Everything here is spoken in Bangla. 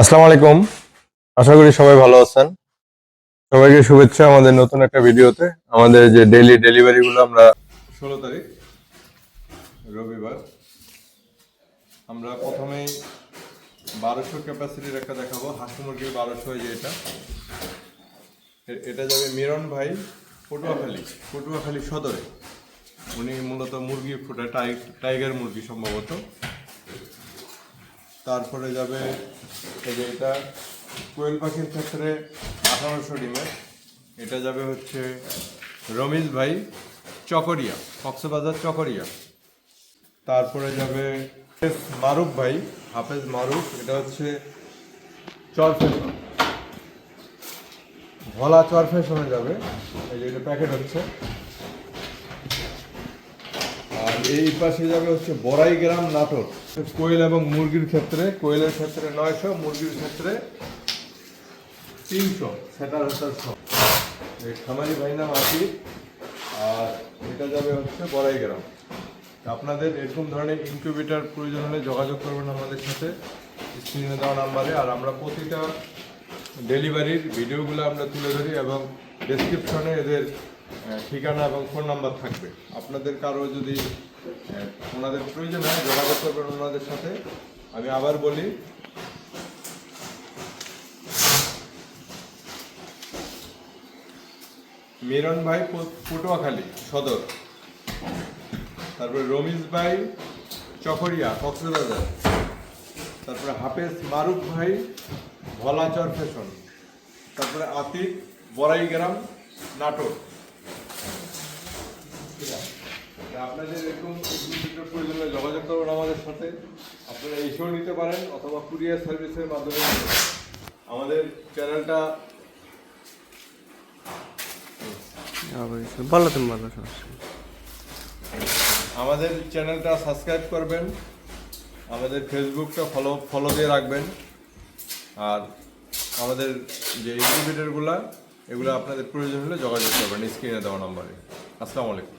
আসসালামু আলাইকুম। আশা করি সবাই ভালো আছেন। সবাইকে শুভেচ্ছা আমাদের নতুন একটা ভিডিওতে। আমাদের যে ডেইলি ডেলিভারি গুলো আমরা ষোলো তারিখ, রবিবার। আমরা প্রথমেই বারোশো ক্যাপাসিটির একটা দেখাবো। হাঁসি মুরগির বারোশো যে এটা। এটা যাবে মিরন ভাই পটুয়াখালী পটুয়াখালী সদরে। উনি মূলত মুরগি ফুটে টাইগার মুরগি সম্ভবত। তারপরে যাবে এই যে এটা কোয়েল পাখির ক্ষেত্রে আঠারোশো ডিমের। এটা যাবে হচ্ছে রমিজ ভাই চকরিয়া, কক্সবাজার চকরিয়া। তারপরে যাবে মারুফ ভাই, হাফেজ মারুফ, এটা হচ্ছে চর ফ্যাশন ভোলা চর ফ্যাশনে যাবে, এই যে প্যাকেট হচ্ছে। এই পাশে যাবে হচ্ছে বড়াই গ্রাম নাটোর। কোয়েল এবং মুরগির ক্ষেত্রে, কোয়েলের ক্ষেত্রে নয়শো, মুরগির ক্ষেত্রে তিনশো, সেটার হাজার এই খামারি ভাই নাম আছি আর এটা যাবে হচ্ছে বড়াই গ্রাম আপনাদের এরকম ধরনের ইনকিউবেটার প্রয়োজন হলে যোগাযোগ করবেন আমাদের সাথে স্ক্রিনে দেওয়া নাম্বারে, আর আমরা প্রতিটা ডেলিভারির ভিডিওগুলো আমরা তুলে ধরি এবং ডেসক্রিপশনে এদের ঠিকানা এবং ফোন নাম্বার থাকবে। আপনাদের কারও যদি ওনাদের প্রয়োজন হয়, যোগাযোগ করবেন ওনাদের সাথে। আমি আবার বলি, মিরন ভাই পটুয়াখালী সদর, তারপরে রমিজ ভাই চকরিয়া, কক্সবাজার, তারপরে হাফেজ মারুফ ভাই ভলাচর ফ্যাশন, তারপরে আতিক বড়াইগ্রাম নাটোর। আপনাদের এরকম প্রয়োজনে যোগাযোগ করবেন আমাদের সাথে। আপনারা এসেও নিতে পারেন অথবা কুরিয়ার সার্ভিসের মাধ্যমে আমাদের চ্যানেলটা বলো আমাদের চ্যানেলটা সাবস্ক্রাইব করবেন, আমাদের ফেসবুকটা ফলো ফলো দিয়ে রাখবেন, আর আমাদের যে ইনকিউবেটারগুলো এগুলো আপনাদের প্রয়োজন হলে যোগাযোগ করবেন স্ক্রিনে দেওয়া নম্বরে। আসসালামু আলাইকুম।